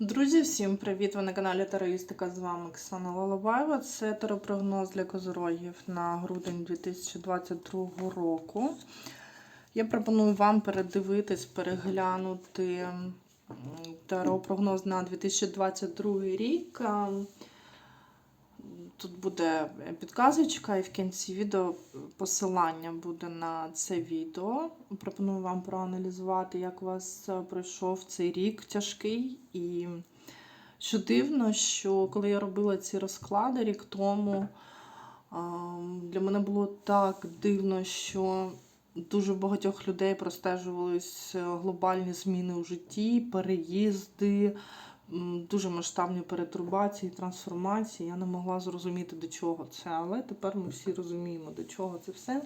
Друзі, всім привіт! Ви на каналі Тароїстика. З вами Оксана Лалабаєва. Це теропрогноз для козорогів на грудень 2022 року. Я пропоную вам передивитись, переглянути теропрогноз на 2022 рік. Тут буде підказочка, і в кінці відео посилання буде на це відео. Пропоную вам проаналізувати, як у вас е, пройшов цей рік тяжкий. І що дивно, що коли я робила ці розклади рік тому, для мене було так дивно, що дуже багатьох людей простежувались глобальні зміни у житті, переїзди дуже масштабні перетурбації, трансформації. Я не могла зрозуміти, до чого це. Але тепер ми всі розуміємо, до чого це все.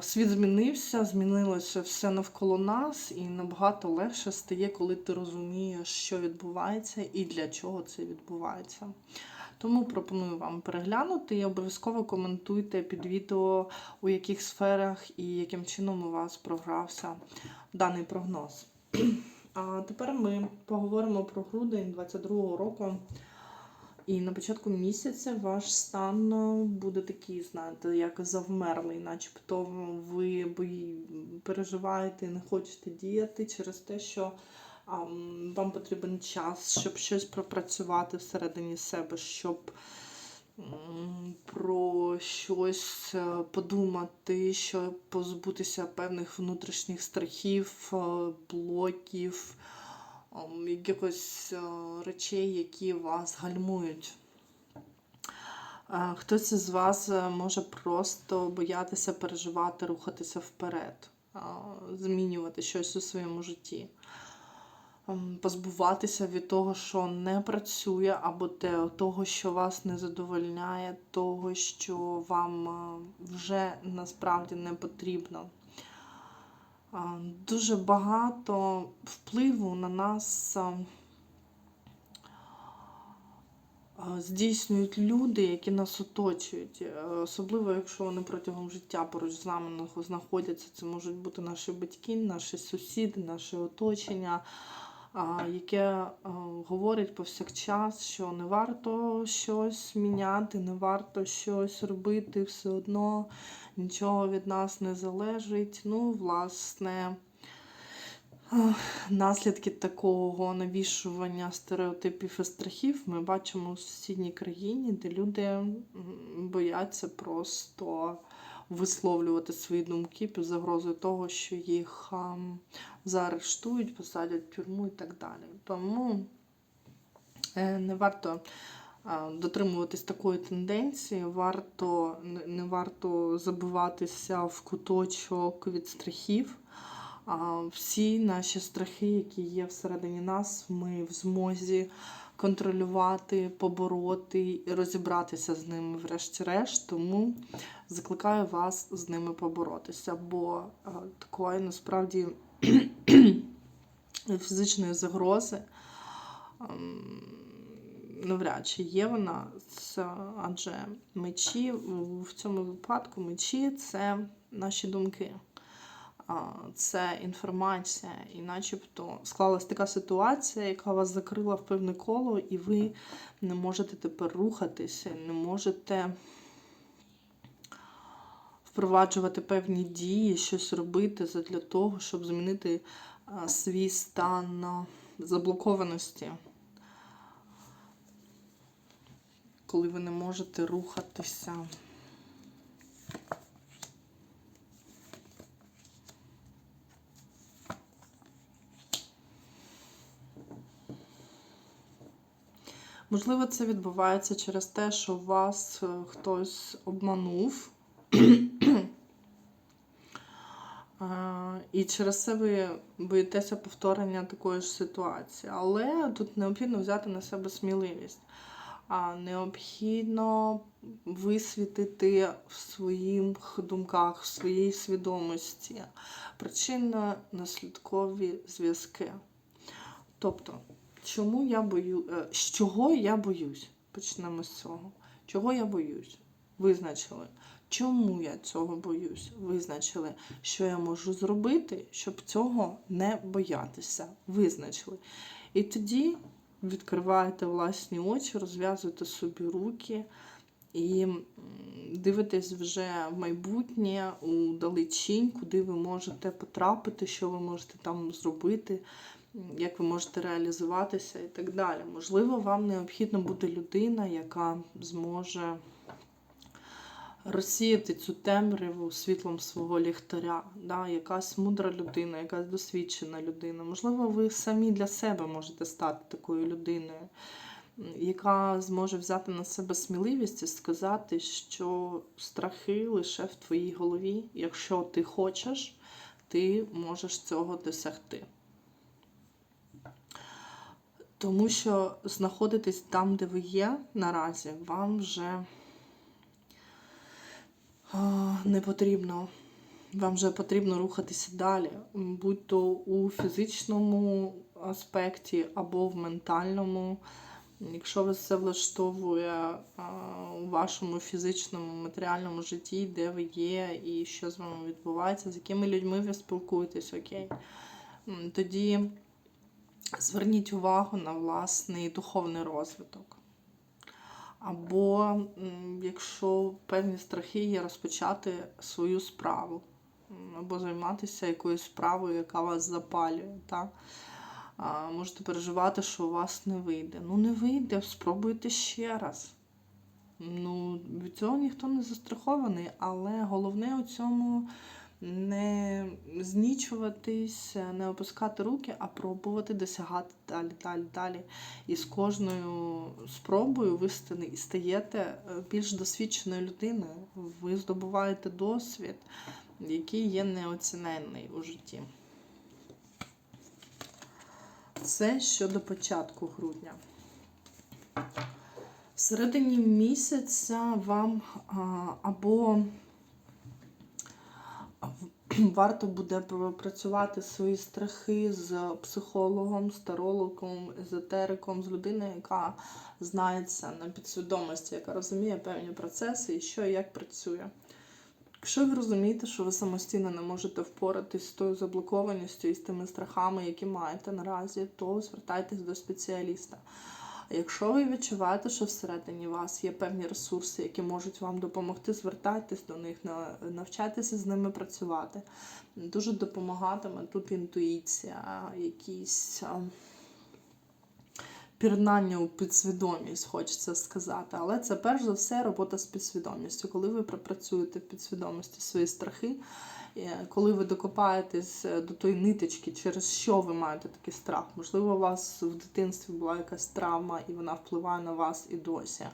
Світ змінився, змінилося все навколо нас, і набагато легше стає, коли ти розумієш, що відбувається і для чого це відбувається. Тому пропоную вам переглянути і обов'язково коментуйте під відео, у яких сферах і яким чином у вас програвся даний прогноз. А тепер ми поговоримо про грудень 22-го року. І на початку місяця ваш стан е, буде такий, знаєте, як завмерлий, начебто ви переживаєте і не хочете діяти через те, що вам потрібен час, щоб щось пропрацювати всередині себе, щоб про щось е, подумати, щоб позбутися певних внутрішніх страхів, е, блоків, ем, якихось е, речей, які вас гальмують. Хтось із вас може просто боятися переживати, рухатися вперед, змінювати щось у своєму житті, позбуватися від того, що не працює, або того, що вас не задовольняє, того, що вам е, вже насправді не потрібно. Е, Дуже багато впливу на нас. е, здійснюють люди, які нас оточують, особливо якщо вони протягом життя поруч з нами знаходяться. Це можуть бути наші батьки, наші сусіди, наше оточення, яке говорить повсякчас, що не варто щось міняти, не варто щось робити, все одно нічого від нас не залежить. Ну, власне. Наслідки такого навішування стереотипів і страхів ми бачимо у сусідній країні, де люди бояться просто висловлювати свої думки під загрозою того, що їх заарештують, посадять в тюрму і так далі. Тому е, не варто дотримуватись такої тенденції, варто, не- варто забиватися в куточок від страхів. Всі наші страхи, які є всередині нас, ми в змозі контролювати, побороти розібратися з ними, врешті-решт. Тому закликаю вас з ними поборотися, бо а, такої насправді фізичної загрози ем, навряд чи є вона, адже мечі в цьому випадку мечі це наші думки. Це інформація, і начебто склалась така ситуація, яка вас закрила в певне коло, і ви не можете тепер рухатися, не можете впроваджувати певні дії, щось робити для того, щоб змінити свій стан заблокованості. Коли ви не можете рухатися. Можливо, це відбувається через те, що вас е, хтось обманув. Е, І через це ви боїтеся повторення такої ж ситуації. Але тут необхідно взяти на себе сміливість. А необхідно висвітити в своїх думках, в своїй свідомості причинно-наслідкові зв'язки. Тобто, чому я бою, е, з чого я боюсь? Почнемо з цього. Чого я боюсь? Визначили. Чому я цього боюсь? Визначили, що я можу зробити, щоб цього не боятися. Визначили. І тоді відкриваєте власні очі, розв'язуєте собі руки і дивитесь вже в майбутнє, у далечінь, куди ви можете потрапити, що ви можете там зробити, як ви можете реалізуватися і так далі. Можливо, вам необхідно буде людина, яка зможе розсіяти цю темряву світлом свого ліхтаря, да? якась мудра людина, якась досвідчена людина. Можливо, ви самі для себе можете стати такою людиною, яка зможе взяти на себе сміливість і сказати, що страхи лише в твоїй голові. Якщо ти хочеш, ти можеш цього досягти. Тому що знаходитись там, де ви є наразі, вам вже не потрібно. Вам вже потрібно рухатися далі, будь то у фізичному аспекті або в ментальному. Якщо вас все влаштовує у вашому фізичному, матеріальному житті, де ви є і що з вами відбувається, з якими людьми ви спілкуєтесь, окей. Тоді зверніть увагу на власний духовний розвиток. Або якщо певні страхи є розпочати свою справу, або займатися якоюсь справою, яка вас запалює. Так? Можете переживати, що у вас не вийде. Ну, не вийде, спробуйте ще раз. Ну, від цього ніхто не застрахований, але головне у цьому не знічуватись, не опускати руки, а пробувати досягати далі, далі, далі. І з кожною спробою ви стаєте е, більш досвідченою людиною. Ви здобуваєте досвід, який є неоціненний у житті. Це щодо початку грудня. В середині місяця вам або варто буде пропрацювати свої страхи з психологом, старологом, езотериком, з людиною, яка знається на підсвідомості, яка розуміє певні процеси і що і як працює. Якщо ви розумієте, що ви самостійно не можете впоратись з тою заблокованістю і з тими страхами, які маєте наразі, то звертайтесь до спеціаліста. А Якщо ви відчуваєте, що всередині вас є певні ресурси, які можуть вам допомогти, звертайтесь до них, навчайтеся з ними працювати. Дуже допомагатиме тут інтуїція, якісь пірнання у підсвідомість, хочеться сказати. Але це перш за все робота з підсвідомістю. Коли ви пропрацюєте в підсвідомості свої страхи, коли ви докопаєтесь е, до тої ниточки, через що ви маєте такий страх. Можливо, у вас в дитинстві була якась травма, і вона впливає на вас і досі.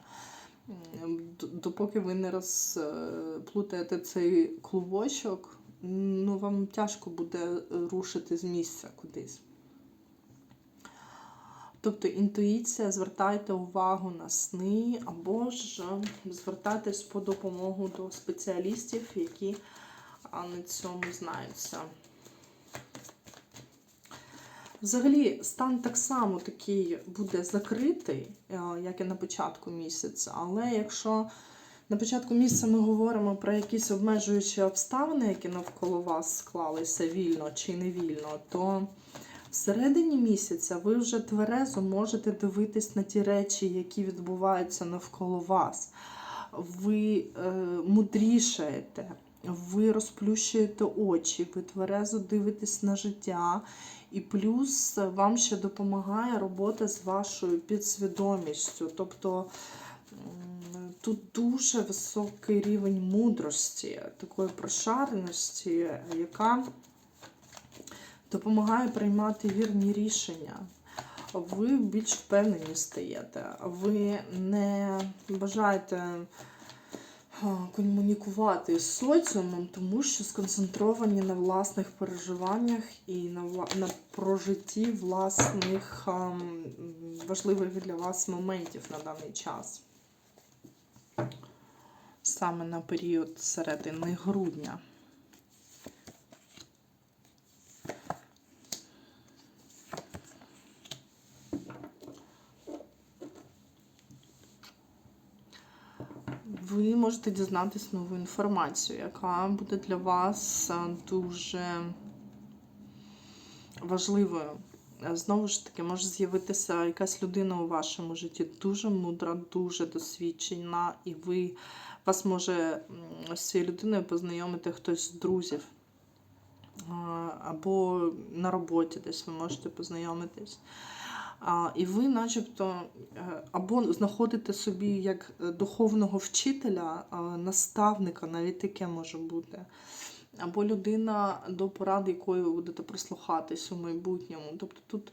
Допоки ви не розплутаєте цей клубочок, ну вам тяжко буде е, рушити з місця кудись. Тобто інтуїція, звертайте увагу на сни, або ж е, звертайтесь по допомогу до спеціалістів, які а, на цьому знаються. Взагалі, стан так само такий буде закритий, е, як і на початку місяця. Але якщо на початку місяця ми говоримо про якісь обмежуючі обставини, які навколо вас склалися вільно чи невільно, то всередині місяця ви вже тверезо можете дивитись на ті речі, які відбуваються навколо вас. Ви е, мудрішаєте, ви розплющуєте очі, ви тверезо дивитесь на життя. І плюс вам ще допомагає робота з вашою підсвідомістю. Тобто тут дуже високий рівень мудрості, такої прошареності, яка допомагає приймати вірні рішення. Ви більш впевнені стаєте. Ви не бажаєте комунікувати з соціумом, тому що сконцентровані на власних переживаннях і на, на прожитті власних а, важливих для вас моментів на даний час. Саме на період середини грудня. Ви можете дізнатись нову інформацію, яка буде для вас е, дуже важливою. Е, Знову ж таки, може з'явитися якась людина у вашому житті дуже мудра, дуже досвідчена, і ви вас може з цією людиною познайомити хтось з друзів. Або на роботі десь ви можете познайомитись. І ви, начебто, е, або знаходите собі як е, духовного вчителя, наставника, навіть таке може бути. Або людина, до поради якої ви будете прислухатись у майбутньому. Тобто тут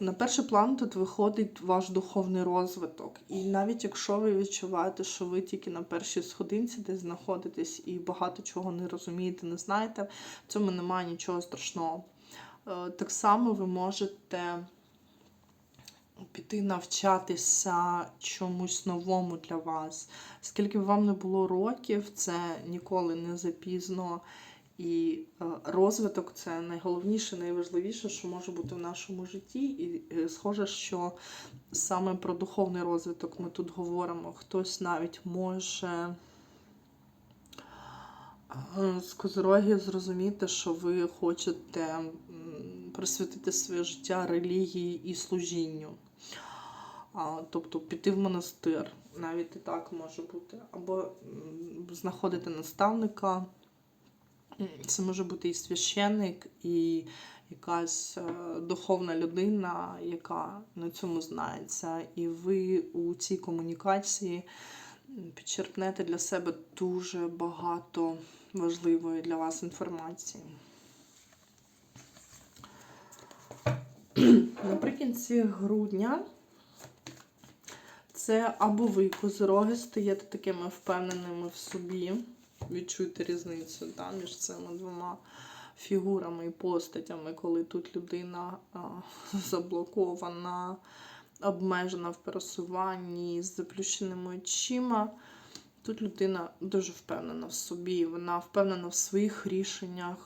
на перший план тут виходить ваш духовний розвиток. І навіть якщо ви відчуваєте, що ви тільки на першій сходинці десь знаходитесь і багато чого не розумієте, не знаєте, в цьому немає нічого страшного. Е, Так само ви можете піти навчатися чомусь новому для вас. Скільки б вам не було років, це ніколи не запізно. І е, розвиток це найголовніше, найважливіше, що може бути в нашому житті. І е, схоже, що саме про духовний розвиток ми тут говоримо. Хтось навіть може з козороги зрозуміти, що ви хочете присвятити своє життя релігії і служінню. А, Тобто піти в монастир, навіть і так може бути. Або знаходити наставника. Це може бути і священник, і якась е, духовна людина, яка на цьому знається. І ви у цій комунікації підчерпнете для себе дуже багато важливої для вас інформації. Наприкінці грудня це або ви, козороги, стаєте такими впевненими в собі, відчуєте різницю да, між цими двома фігурами і постатями, коли тут людина а, заблокована, обмежена в пересуванні з заплющеними очима. Тут людина дуже впевнена в собі, вона впевнена в своїх рішеннях,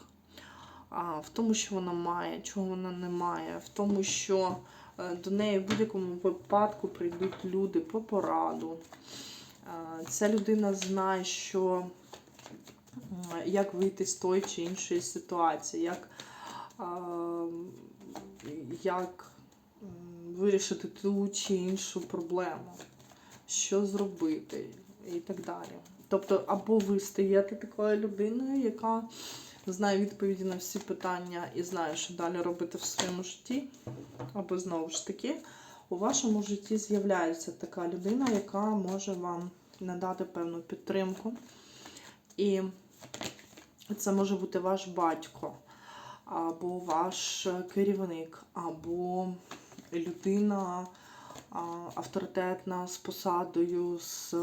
в тому, що вона має, чого вона не має, в тому, що е, до неї в будь-якому випадку прийдуть люди по пораду. Е, Ця людина знає, що як вийти з тої чи іншої ситуації, як, е, як вирішити ту чи іншу проблему, що зробити і так далі. Тобто, або ви стаєте такою людиною, яка знає відповіді на всі питання і знає, що далі робити в своєму житті, або знову ж таки, у вашому житті з'являється така людина, яка може вам надати певну підтримку. І це може бути ваш батько, або ваш керівник, або людина авторитетна з посадою, з,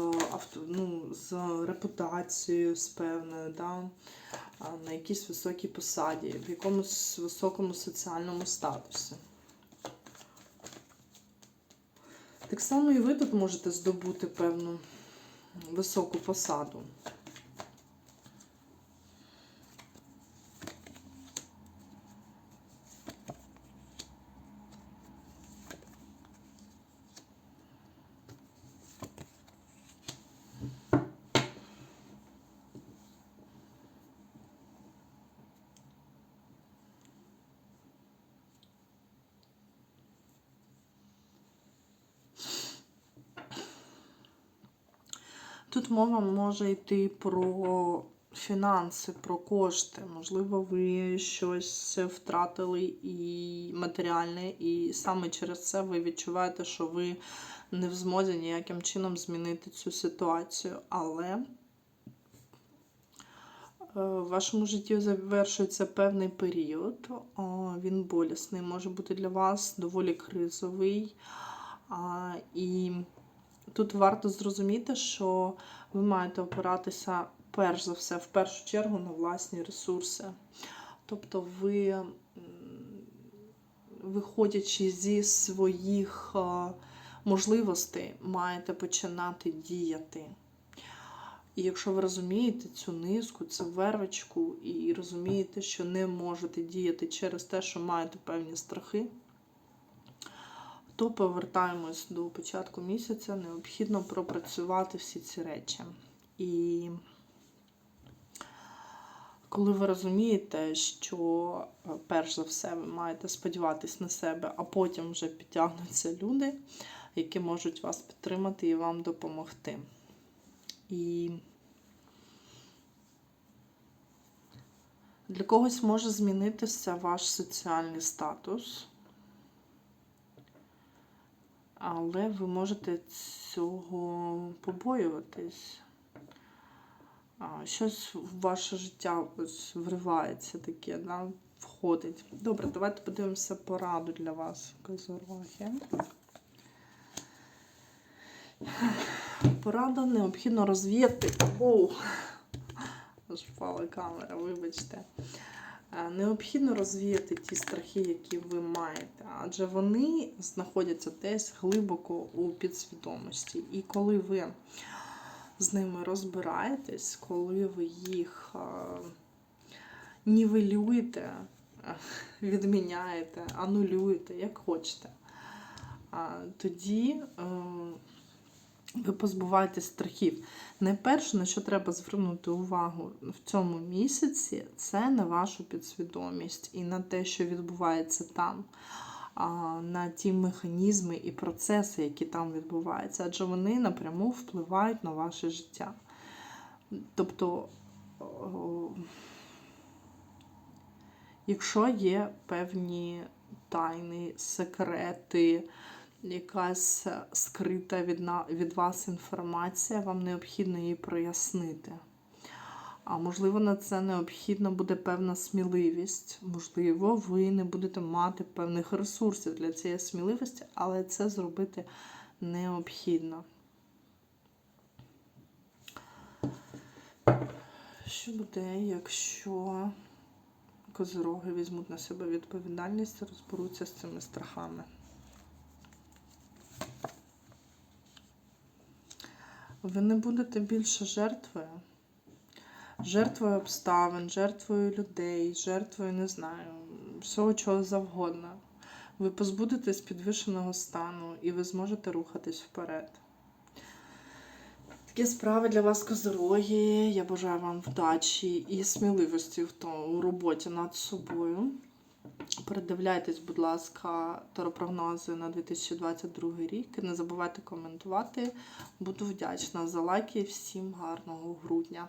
ну, з репутацією, з певною, да? На якійсь високій посаді, в якомусь високому соціальному статусі. Так само і ви тут можете здобути певну високу посаду. Тут мова може йти про фінанси, про кошти. Можливо, ви щось втратили і матеріальне, і саме через це ви відчуваєте, що ви не в змозі ніяким чином змінити цю ситуацію. Але е, в вашому житті завершується певний період. Він болісний, може бути для вас доволі кризовий. І тут варто зрозуміти, що ви маєте опиратися перш за все, в першу чергу, на власні ресурси. Тобто, ви, виходячи зі своїх е, можливостей, маєте починати діяти. І якщо ви розумієте цю низку, цю вервичку, і розумієте, що не можете діяти через те, що маєте певні страхи, то повертаємось до початку місяця. Необхідно пропрацювати всі ці речі. І коли ви розумієте, що е, перш за все ви маєте сподіватись на себе, а потім вже підтягнуться люди, які можуть вас підтримати і вам допомогти. І для когось може змінитися ваш соціальний статус, але ви можете цього побоюватись. Щось в ваше життя ось вривається таке, да, входить. Добре, давайте подивимося пораду для вас, козороги. Порада необхідно розвіяти. Оу! Аж впала камера, вибачте. Е, Необхідно розвіяти ті страхи, які ви маєте, адже вони знаходяться десь глибоко у підсвідомості. І коли ви з ними розбираєтесь, коли ви їх е, нівелюєте, е, відміняєте, анулюєте, як хочете, тоді ви позбуваєтесь страхів. Найперше, на що треба звернути увагу в цьому місяці, це на вашу підсвідомість і на те, що відбувається там, на ті механізми і процеси, які там відбуваються, адже вони напряму впливають на ваше життя. Тобто, якщо є певні тайни, секрети, якась скрита від, від вас інформація, вам необхідно її прояснити. А можливо, на це необхідна буде певна сміливість. Можливо, ви не будете мати певних ресурсів для цієї сміливості, але це зробити необхідно. Що буде, якщо козороги візьмуть на себе відповідальність і розберуться з цими страхами? Ви не будете більше жертвою. Жертвою обставин, жертвою людей, жертвою, не знаю, всього чого завгодно. Ви позбудетесь підвищеного стану і ви зможете рухатись вперед. Такі справи для вас, козороги. Я бажаю вам вдачі і сміливості в тому у роботі над собою. Передивляйтесь, будь ласка, таропрогнози на 2022 рік. Не забувайте коментувати. Буду вдячна за лайки. Всім гарного грудня!